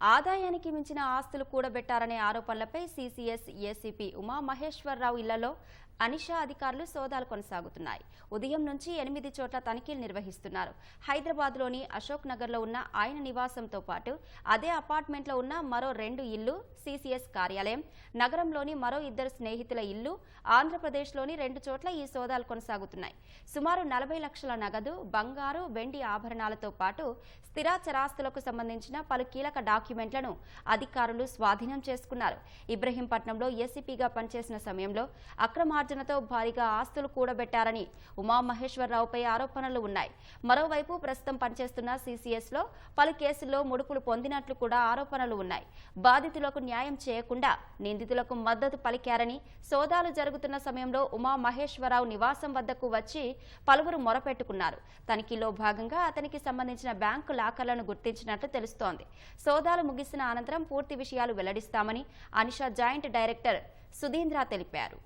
ఆదాయానికి మించిన ఆస్తులు కూడబెట్టారనే ఆరోపణలపై సీసీఎస్ ఏసీపీ ఉమా మహేశ్వరరావు ఇళ్ళలో అనిషా అధికారులు సోదాలు కొనసాగుతున్నాయి. ఉదయం నుంచి ఎనిమిది చోట్ల తనిఖీలు నిర్వహిస్తున్నారు. హైదరాబాద్లోని అశోక్ నగర్లో ఉన్న ఆయన నివాసంతో పాటు అదే అపార్ట్మెంట్లో ఉన్న మరో రెండు ఇల్లు సీసీఎస్ కార్యాలయం నగరంలోని మరో ఇద్దరు స్నేహితుల ఇల్లు ఆంధ్రప్రదేశ్లోని రెండు చోట్ల ఈ సోదాలు కొనసాగుతున్నాయి. సుమారు నలభై లక్షల నగదు బంగారు వెండి ఆభరణాలతో పాటు స్థిరాచరాస్తులకు సంబంధించిన పలు కీలక డాక్యుమెంట్లను అధికారులు స్వాధీనం చేసుకున్నారు. ఇబ్రహీంపట్నంలో ఏసీపీగా పనిచేసిన సమయంలో అక్రమార్జనతో భారీగా ఆస్తులు కూడబెట్టారని ఉమామహేశ్వరరావుపై ఆరోపణలు ఉన్నాయి. మరోవైపు ప్రస్తుతం పనిచేస్తున్న సీసీఎస్లో పలు కేసుల్లో ముడుపులు పొందినట్లు కూడా ఆరోపణలు ఉన్నాయి. బాధితులకు న్యాయం చేయకుండా నిందితులకు మద్దతు పలికారని సోదాలు జరుగుతున్న సమయంలో ఉమా మహేశ్వరరావు నివాసం వద్దకు వచ్చి పలువురు మొరపెట్టుకున్నారు. తనిఖీలో భాగంగా అతనికి సంబంధించిన బ్యాంకు లాకర్లను గుర్తించినట్లు తెలుస్తోంది. సోదాలు ముగిసిన అనంతరం పూర్తి విషయాలు వెల్లడిస్తామని అనిషా జాయింట్ డైరెక్టర్ సుధీంద్ర తెలిపారు.